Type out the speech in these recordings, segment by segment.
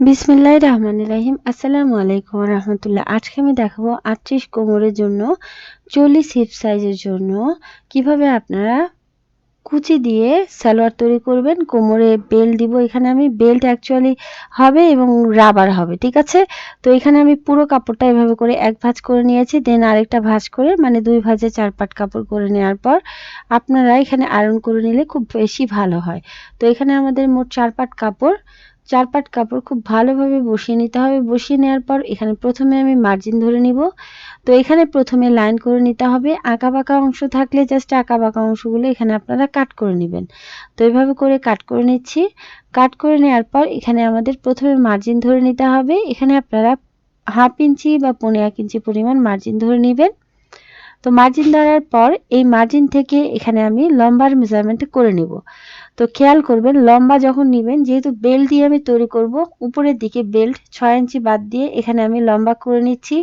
বিসমিল্লাহ রহমান রাহিম। আসসালামু আলাইকুম রহমতুল্লাহ। আজকে আমি দেখাবো আটত্রিশ কোমরের জন্য, চল্লিশ হিপ সাইজের জন্য কীভাবে আপনারা কুচি দিয়ে সালোয়ার তৈরি করবেন। কোমরে বেল্ট দিব, এখানে আমি বেল্ট অ্যাকচুয়ালি হবে এবং রাবার হবে, ঠিক আছে? তো এখানে আমি পুরো কাপড়টা এভাবে করে এক ভাঁজ করে নিয়েছি, দেন আরেকটা ভাঁজ করে মানে দুই ভাঁজে চার পাট কাপড় করে নেওয়ার পর আপনারা এখানে আয়রন করে নিলে খুব বেশি ভালো হয়। তো এখানে আমাদের মোট চার পাট কাপড় চার পাট কাপড় খুব ভালোভাবে বসিয়ে নিতে হবে। বসিয়ে নেওয়ার পর এখানে প্রথমে আমি মার্জিন ধরে নিব। তো এখানে প্রথমে লাইন করে নিতে হবে। আঁকা বাঁকা অংশ থাকলে জাস্ট আঁকা বাঁকা অংশগুলো এখানে আপনারা কাট করে নেবেন। তো এইভাবে করে কাট করে নিচ্ছি। কাট করে নেওয়ার পর এখানে আমাদের প্রথমে মার্জিন ধরে নিতে হবে। এখানে আপনারা হাফ ইঞ্চি বা পনেরো এক ইঞ্চি পরিমাণ মার্জিন ধরে নেবেন। তো মার্জিন ধরার পর এই মার্জিন থেকে এখানে আমি লম্বার মেজারমেন্ট করে নেব। তো খেয়াল করবেন, লম্বা যখন নেবেন, যেহেতু বেল্ট দিয়ে আমি তৈরি করব, উপরের দিকে বেল্ট ছয় ইঞ্চি বাদ দিয়ে এখানে আমি লম্বা করে নিচ্ছি,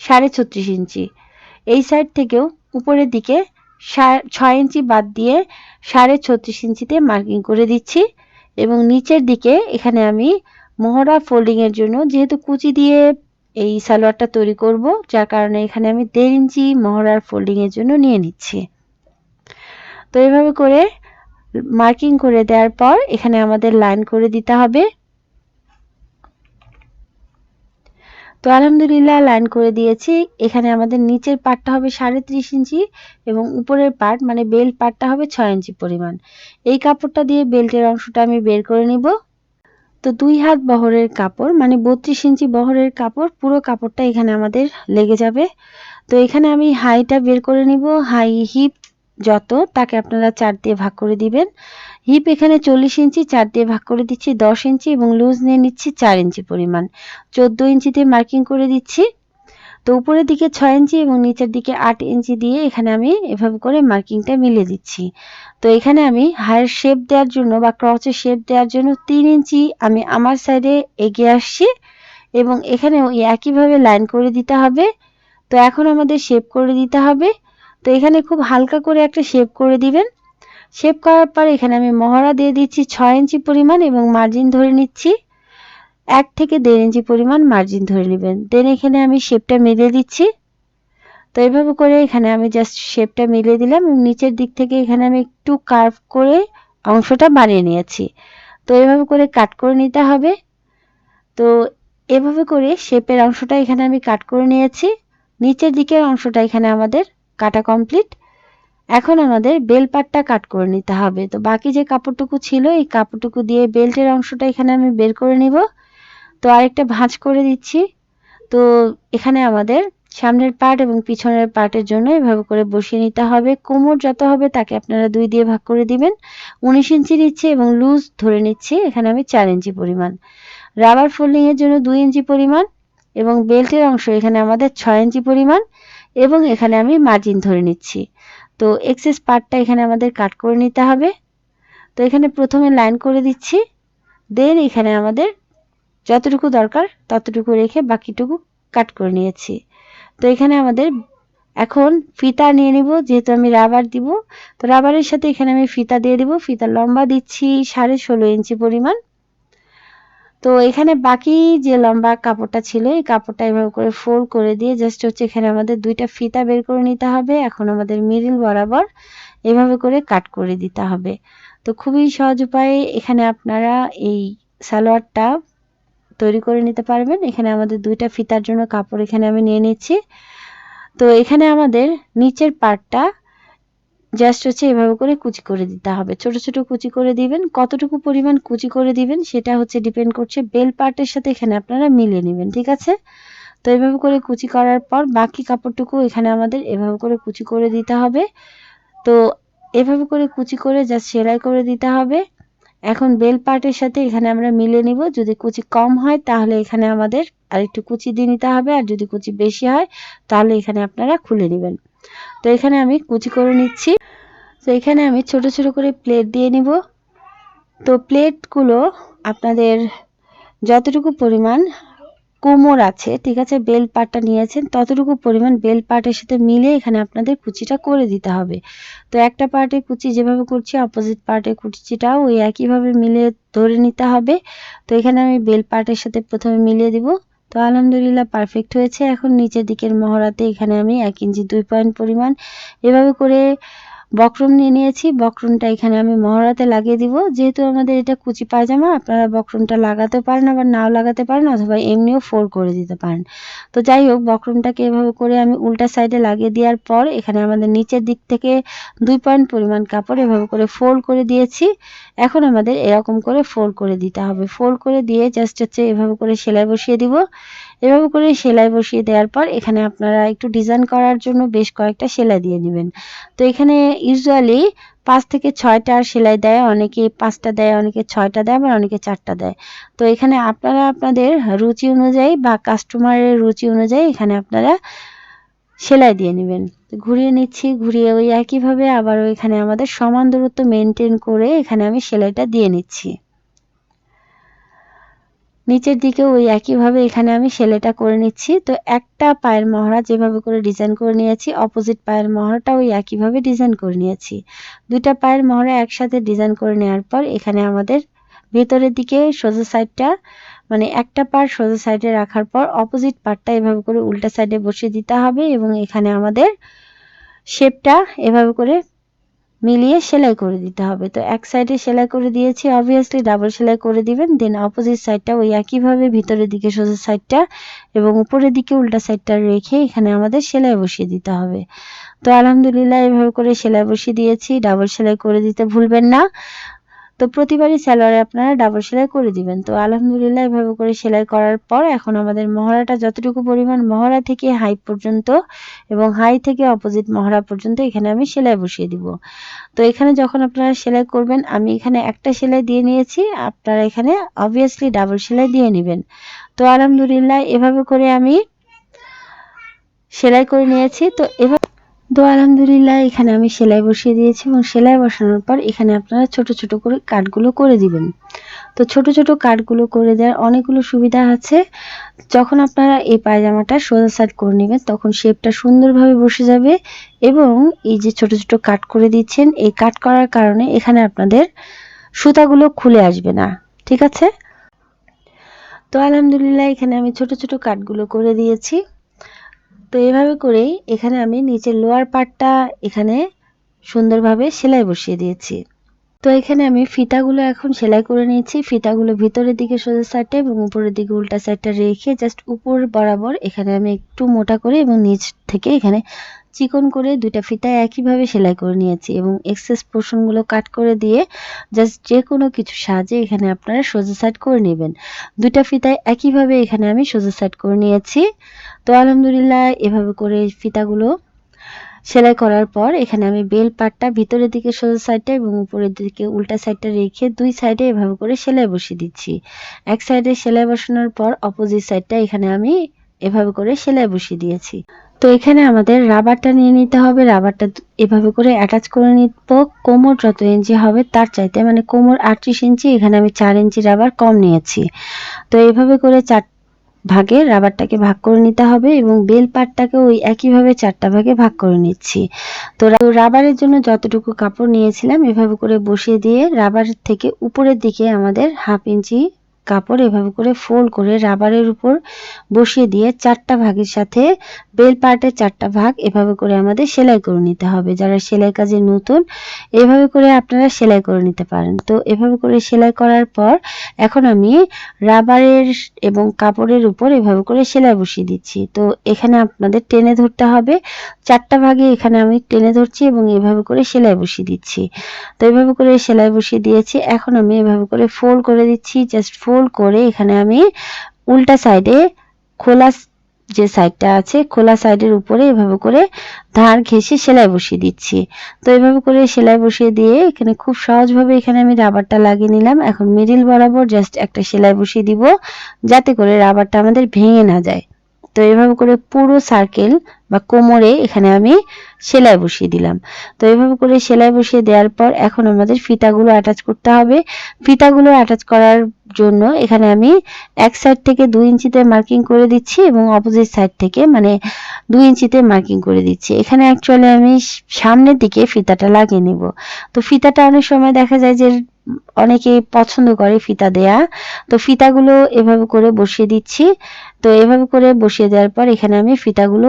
সাড়ে ছত্রিশ ইঞ্চি। এই সাইড থেকেও উপরের দিকে ছয় ইঞ্চি বাদ দিয়ে সাড়ে ছত্রিশ ইঞ্চিতে মার্কিং করে দিচ্ছি এবং নিচের দিকে এখানে আমি মোহরা ফোল্ডিংয়ের জন্য যেহেতু কুচি দিয়ে এই সালোয়ারটা তৈরি করব, যার কারণে এখানে আমি দেড় ইঞ্চি মহড়ার ফোল্ডিংয়ের জন্য নিয়ে নিচ্ছি। তো এইভাবে করে মার্কিং করে দেওয়ার পর এখানে আমাদের লাইন করে দিতে হবে। তো আলহামদুলিল্লাহ লাইন করে দিয়েছি। এখানে আমাদের নিচের পাটটা হবে সাড়ে ত্রিশ ইঞ্চি এবং উপরের পার্ট মানে বেল্ট পাটটা হবে ছয় ইঞ্চি পরিমাণ। এই কাপড়টা দিয়ে বেল্টের অংশটা আমি বের করে নিব। তো দুই হাত বহরের কাপড় মানে বত্রিশ ইঞ্চি বহরের কাপড়, পুরো কাপড়টা এখানে আমাদের লেগে যাবে। তো এখানে আমি হাইটা বের করে নিব। হাই হিপ যত, তাকে আপনারা চার দিয়ে ভাগ করে দিবেন। হিপ এখানে চল্লিশ ইঞ্চি, চার দিয়ে ভাগ করে দিচ্ছি দশ ইঞ্চি এবং লুজ নিয়ে নিচ্ছি চার ইঞ্চি পরিমাণ। চোদ্দ ইঞ্চিতে মার্কিং করে দিচ্ছি। তো উপরের দিকে ছয় ইঞ্চি এবং নিচের দিকে আট ইঞ্চি দিয়ে এখানে আমি এভাবে করে মার্কিংটা মিলিয়ে দিচ্ছি। তো এখানে আমি হায়ার শেপ দেওয়ার জন্য বা ক্রচের শেপ দেওয়ার জন্য তিন ইঞ্চি আমি আমার সাইডে এগিয়ে আসছি এবং এখানে ওই একইভাবে লাইন করে দিতে হবে। তো এখন আমাদের শেপ করে দিতে হবে। তো এখানে খুব হালকা করে একটা শেপ করে দিবেন। শেপ করার পর এখানে আমি মহড়া দিয়ে দিচ্ছি ছয় ইঞ্চি পরিমাণ এবং মার্জিন ধরে নিচ্ছি। এক থেকে দেড় ইঞ্চি পরিমাণ মার্জিন ধরে নেবেন। দেন এখানে আমি শেপটা মেলে দিচ্ছি। তো এইভাবে করে এখানে আমি জাস্ট শেপটা মিলিয়ে দিলাম নিচের দিক থেকে এখানে আমি একটু কার্ভ করে অংশটা বানিয়ে নিয়েছি। তো এভাবে করে কাট করে নিতে হবে। তো এভাবে করে শেপের অংশটা এখানে আমি কাট করে নিয়েছি। নিচের দিকের অংশটা এখানে আমাদের কাটা কমপ্লিট এখন আমাদের বেল পাটটা কাট করে নিতে হবে। তো বাকি যে কাপড়টুকু ছিল, এই কাপড়টুকু দিয়ে বেল্টের অংশটা এখানে আমি বের করে নিব। তো আরেকটা ভাঁজ করে দিচ্ছি। তো এখানে আমাদের সামনের পার্ট এবং পিছনের পার্টের জন্য এভাবে করে বসিয়ে নিতে হবে। কোমর যত হবে তাকে আপনারা দুই দিয়ে ভাগ করে দিবেন। উনিশ ইঞ্চি নিচ্ছে এবং লুজ ধরে নিচ্ছি। এখানে আমি চার ইঞ্চি পরিমাণ। রাবার ফোল্ডিংয়ের জন্য দুই ইঞ্চি পরিমাণ এবং বেল্টের অংশ এখানে আমাদের ছয় ইঞ্চি পরিমাণ। এবং এখানে আমি মার্জিন ধরে নিচ্ছি। তো এক্সেস পার্টটা এখানে আমাদের কাট করে নিতে হবে। তো এখানে প্রথমে লাইন করে দিচ্ছি। দেন এখানে আমাদের যতটুকু দরকার ততটুকু রেখে বাকিটুকু কাট করে নিয়েছি। তো এখানে আমাদের এখন ফিতা নিয়ে নিব, যেহেতু আমি রাবার দিব। তো রাবারের সাথে এখানে আমি ফিতা দিয়ে দিব। ফিতা লম্বা দিচ্ছি সাড়ে ষোলো ইঞ্চি পরিমাণ। তো এখানে বাকি যে লম্বা কাপড়টা ছিল, এই কাপড়টা এভাবে করে ফোল্ড করে দিয়ে জাস্ট হচ্ছে এখানে আমাদের দুইটা ফিতা বের করে নিতে হবে। এখন আমাদের মিডিল বরাবর এভাবে করে কাট করে দিতে হবে। তো খুবই সহজ উপায়ে এখানে আপনারা এই সালোয়ারটা তৈরি করে নিতে পারবেন। এখানে আমাদের দুইটা ফিতার জন্য কাপড় এখানে আমি নিয়ে নিচ্ছি। তো এখানে আমাদের নিচের পার্টটা জাস্ট হচ্ছে এভাবে করে কুচি করে দিতে হবে। ছোট ছোট কুচি করে দিবেন। কতটুকু পরিমাণ কুচি করে দিবেন সেটা হচ্ছে ডিপেন্ড করছে বেল পার্টের সাথে এখানে আপনারা মিলিয়ে নেবেন, ঠিক আছে? তো এভাবে করে কুচি করার পর বাকি কাপড়টুকু এখানে আমাদের এভাবে করে কুচি করে দিতে হবে। তো এভাবে করে কুচি করে জাস্ট সেলাই করে দিতে হবে। এখন বেল পার্টের সাথে এখানে আমরা মিলে নিব। যদি কুচি কম হয় তাহলে এখানে আমাদের আরেকটু কুচি দিয়ে নিতে হবে। আর যদি কুচি বেশি হয় তাহলে এখানে আপনারা খুলে নেবেন। তো এখানে আমি কুচি করে নিচ্ছি। তো এখানে আমি ছোট ছোট করে প্লেট দিয়ে নিব। তো প্লেটগুলো আপনাদের যতটুকু পরিমাণ কোমর আছে, ঠিক আছে বেল পাটটা নিয়েছেন, ততটুকু পরিমাণ বেল পাটের সাথে মিলে এখানে আপনাদের কুচিটা করে দিতে হবে। তো একটা পার্টে কুচি যেভাবে করছি অপোজিট পার্টের কুচিটাও ওই একইভাবে মিলে ধরে নিতে হবে। তো এখানে আমি বেল পাটের সাথে প্রথমে মিলিয়ে দিব। তো আলহামদুলিল্লাহ পারফেক্ট হয়েছে। এখন নিচের দিকের মহড়াতে এখানে আমি এক ইঞ্চি দুই পয়েন্ট পরিমাণ এভাবে করে বক্রম নিয়ে নিয়েছি। বক্রমটা এখানে আমি মহড়াতে লাগিয়ে দিব। যেহেতু আমাদের এটা কুচি পায়জামা, আপনারা বক্রমটা লাগাতে পারেন, আবার নাও লাগাতে পারেন, অথবা এমনিও ফোর করে দিতে পারেন। তো যাই হোক, বক্রমটাকে এভাবে করে আমি উল্টা সাইডে লাগিয়ে দেওয়ার পর, এখানে আমাদের নিচের দিক থেকে দুই পয়েন্ট পরিমাণ কাপড় এভাবে করে ফোল্ড করে দিয়েছি। এখন আমাদের এরকম করে ফোল্ড করে দিতে হবে। ফোল্ড করে দিয়ে জাস্ট হচ্ছে এভাবে করে সেলাই বসিয়ে দিব। এভাবে করে সেলাই বসিয়ে দেওয়ার পর এখানে আপনারা একটু ডিজাইন করার জন্য বেশ কয়েকটা সেলাই দিয়ে নেবেন। তো এখানে ইউজুয়ালি পাঁচ থেকে ছয়টা সেলাই দেয়, অনেকে পাঁচটা দেয়, অনেকে ছয়টা দেয়, আবার অনেকে চারটা দেয়। তো এখানে আপনারা আপনাদের রুচি অনুযায়ী বা কাস্টমারের রুচি অনুযায়ী এখানে আপনারা সেলাই দিয়ে নেবেন। ঘুরিয়ে নিচ্ছি, ঘুরিয়ে ওই একইভাবে আবার এখানে আমাদের সমান দূরত্ব মেনটেন করে এখানে আমি সেলাইটা দিয়ে নিচ্ছি। নিচের দিকে ওই একইভাবে এখানে আমি সেলাইটা করে নিচ্ছি। তো একটা পায়ের মহড়া যেভাবে করে ডিজাইন করে নিয়েছি অপোজিট পায়ের মহড়াটা ওই একইভাবে ডিজাইন করে নিয়েছি। দুইটা পায়ের মহড়া একসাথে ডিজাইন করে নেওয়ার পর এখানে আমাদের ভেতরের দিকে সোজা সাইডটা মানে একটা পার সোজা সাইডে রাখার পর অপোজিট পার্টটা এভাবে করে উল্টা সাইডে বসিয়ে দিতে হবে এবং এখানে আমাদের শেপটা এভাবে করে মিলিয়ে সেলাই করে দিতে হবে। তো এক সাইডে সেলাই করে দিয়েছি অবভিয়াসলি ডাবল সেলাই করে দিবেন দেন অপোজিট সাইডটা ওই একইভাবে ভিতরের দিকে সোজা সাইডটা এবং উপরের দিকে উল্টা সাইডটা রেখে এখানে আমাদের সেলাই বসিয়ে দিতে হবে। তো আলহামদুলিল্লাহ এভাবে করে সেলাই বসিয়ে দিয়েছি ডাবল সেলাই করে দিতে ভুলবেন না। তো প্রতিবারই সালোয়ারে আপনারা ডাবল সেলাই করে দিবেন। তো আলহামদুলিল্লাহ এভাবে করে সেলাই করার পর এখন আমাদের মহড়াটা যতটুকু পরিমাণ মহড়া থেকে হাই পর্যন্ত এবং হাই থেকে অপোজিট মহড়া পর্যন্ত এখানে আমি সেলাই বসিয়ে দিব। তো এখানে যখন আপনারা সেলাই করবেন, আমি এখানে একটা সেলাই দিয়ে নিয়েছি, আপনারা এখানে অবভিয়াসলি ডাবল সেলাই দিয়ে নেবেন। তো আলহামদুলিল্লাহ এভাবে করে আমি সেলাই করে নিয়েছি। তো এভাবে তো আলহামদুলিল্লাহ, এখানে আমি সেলাই বসিয়ে দিয়েছি এবং সেলাই বসানোর পর এখানে আপনারা ছোট ছোট করে কাটগুলো করে দিবেন। তো ছোট ছোট কাটগুলো করে দেওয়ার অনেকগুলো সুবিধা আছে। যখন আপনারা এই পায়জামাটা সোজা সাইড করে নেবেন, তখন শেপটা সুন্দরভাবে বসে যাবে এবং এই যে ছোট ছোট কাট করে দিচ্ছেন, এই কাট করার কারণে এখানে আপনাদের সুতাগুলো খুলে আসবে না। ঠিক আছে? তো আলহামদুলিল্লাহ, এখানে আমি ছোট ছোট কাটগুলো করে দিয়েছি। তো এভাবে করেই এখানে আমি নিচের লোয়ার পার্টটা এখানে সুন্দরভাবে সেলাই বসিয়ে দিয়েছি। তো এখানে আমি ফিতাগুলো এখন সেলাই করে নিয়েছি। ফিতাগুলো ভিতরের দিকে সোজা সাইডটা এবং উপরের দিকে উল্টা সাইডটা রেখে জাস্ট উপর বরাবর এখানে আমি একটু মোটা করে এবং নিচ থেকে এখানে চিকন করে দুইটা ফিতা একইভাবে সেলাই করে নিয়েছি এবং এক্সেস পোর্শনগুলো কাট করে দিয়ে জাস্ট যে কোনো কিছু সাজে এখানে আপনারা সোজা সাইড করে নেবেন। দুইটা ফিতায় একইভাবে এখানে আমি সোজা সাইড করে নিয়েছি। তো আলহামদুলিল্লাহ এভাবে করে ফিতাগুলো সেলাই করার পর এখানে আমি বেল পাটটা ভিতরের দিকে সোজা সাইডটা এবং উপরের দিকে উল্টা সাইডটা রেখে দুই সাইডে এভাবে করে সেলাই বসিয়ে দিচ্ছি। এক সাইডে সেলাই বসানোর পর অপোজিট সাইডটা এখানে আমি এভাবে করে সেলাই বসিয়ে দিয়েছি। তো এখানে আমাদের রাবারটা নিয়ে নিতে হবে। রাবারটা এভাবে করে অ্যাটাচ করে নিব। কোমর যত ইঞ্চি হবে তার চাইতে মানে কোমর আটত্রিশ ইঞ্চি, এখানে আমি চার ইঞ্চি রাবার কম নিয়েছি। তো এভাবে করে চার ভাগে রাবারটাকে ভাগ করে নিতে হবে এবং বেল পাটটাকে ওই একইভাবে চারটা ভাগে ভাগ করে নিচ্ছি। তো রাবারের জন্য যতটুকু কাপড় নিয়েছিলাম এভাবে করে বসিয়ে দিয়ে রাবার থেকে উপরের দিকে আমাদের হাফ ইঞ্চি কাপড় এভাবে করে ফোল্ড করে রাবারের উপর বসিয়ে দিয়ে চারটা ভাগের সাথে বেল পার্টের চারটা ভাগ এভাবে করে আমাদের সেলাই করে নিতে হবে। যারা সেলাই কাজে নতুন, এভাবে করে আপনারা সেলাই করে নিতে পারেন। তো এভাবে করে সেলাই করার পর এখন আমি রাবারের এবং কাপড়ের উপর এভাবে করে সেলাই বসিয়ে দিচ্ছি। তো এখানে আপনাদের টেনে ধরতে হবে। চারটা ভাগে এখানে আমি টেনে ধরছি এবং এভাবে করে সেলাই বসিয়ে দিচ্ছি। তো এভাবে করে সেলাই বসিয়ে দিয়েছি। এখন আমি এভাবে করে ফোল্ড করে দিচ্ছি। জাস্ট ফোল্ড করে এখানে আমি উল্টা সাইডে খোলা যে সাইডটা আছে, খোলা সাইডের উপরে এভাবে করে ধার ঘেসে সেলাই বসিয়ে দিচ্ছি। তো এভাবে করে সেলাই বসিয়ে দিয়ে এখানে খুব সহজভাবে এখানে আমি রাবারটা লাগিয়ে নিলাম। এখন মিডিল বরাবর জাস্ট একটা সেলাই বসিয়ে দিব, যাতে করে রাবারটা আমাদের ভেঙে না যায়। তো এভাবে করে পুরো সার্কেল বা কোমরে এখানে আমি সেলাই বসিয়ে দিলাম। তো এভাবে করে সেলাই বসিয়ে দেওয়ার পর এখন আমাদের ফিতাগুলো অ্যাটাচ করতে হবে। ফিতাগুলো অ্যাটাচ করার জন্য এখানে আমি এক সাইড থেকে দুই ইঞ্চিতে মার্কিং করে দিচ্ছি এবং অপোজিট সাইড থেকে মানে দুই ইঞ্চিতে মার্কিং করে দিচ্ছি। এখানে অ্যাকচুয়ালি আমি সামনের দিকে ফিতাটা লাগিয়ে নিব। তো ফিতাটা অনেক সময় দেখা যায় যে অনেকে পছন্দ করে ফিতা দেয়া। তো ফিতাগুলো এভাবে করে বসিয়ে দিচ্ছি। তো এভাবে করে বসিয়ে দেওয়ার পর এখানে আমি ফিতাগুলো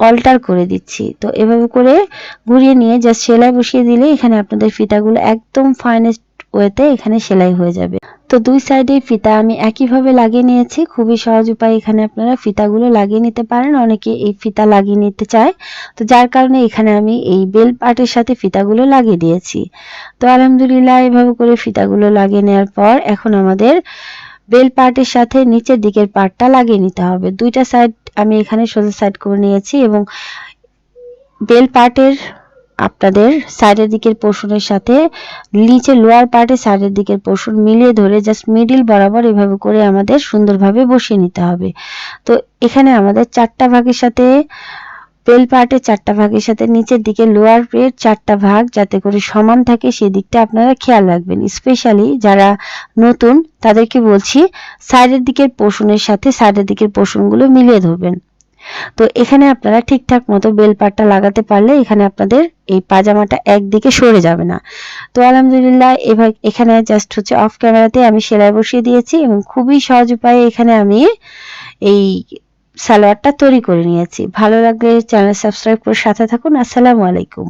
অল্টার করে দিচ্ছি। তো এভাবে করে ঘুরিয়ে নিয়ে জাস্ট সেলাই বসিয়ে দিলে এখানে আপনাদের ফিতাগুলো একদম ফাইনেস্ট ওয়েতে এখানে সেলাই হয়ে যাবে। তো দুই সাইডে ফিতা। আমি একইভাবে লাগিয়ে নিয়েছি। খুবই সহজ উপায় এখানে আপনারা ফিতাগুলো লাগিয়ে নিতে পারেন। অনেকে এই ফিতা লাগিয়ে নিতে চায়। তো যার কারণে এখানে আমি এই বেল পার্টের সাথে ফিতাগুলো লাগিয়ে দিয়েছি। তো আলহামদুলিল্লাহ এভাবে করে ফিতাগুলো লাগিয়ে নেওয়ার পর এখন আমাদের বেল পার্টের সাথে নিচের দিকের পার্টটা লাগিয়ে নিতে হবে। দুইটা সাইড আমি এখানে সোজা সাইড করে নিয়েছি এবং বেল পার্টের আপনাদের সাইডের দিকের পোর্শনের সাথে নিচে লোয়ার পার্টে সাইডের দিকের পোর্শন মিলিয়ে ধরে জাস্ট মিডিল বরাবর এভাবে করে আমাদের সুন্দরভাবে বসিয়ে নিতে হবে। তো এখানে আমাদের চারটা ভাগের সাথে বেল পার্টের চারটা ভাগের সাথে নিচের দিকে লোয়ার পের চারটা ভাগ যাতে করে সমান থাকে সেই দিকটা আপনারা খেয়াল রাখবেন। স্পেশালি যারা নতুন, তাদেরকে বলছি সাইডের দিকের পোর্শনের সাথে সাইডের দিকের পোর্শনগুলো মিলিয়ে ধরবেন। তো এখানে আপনারা ঠিকঠাক মতো বেল পাটটা লাগাতে পারলে এখানে আপনাদের এই পাজামাটা একদিকে সরে যাবে না। তো আলহামদুলিল্লাহ, এবার এখানে জাস্ট হচ্ছে অফ ক্যামেরাতে আমি সেলাই বসিয়ে দিয়েছি এবং খুবই সহজ উপায়ে এখানে আমি এই সালোয়ারটা তৈরি করে নিয়েছি। ভালো লাগলে চ্যানেল সাবস্ক্রাইব করে সাথে থাকুন। আসসালামু আলাইকুম।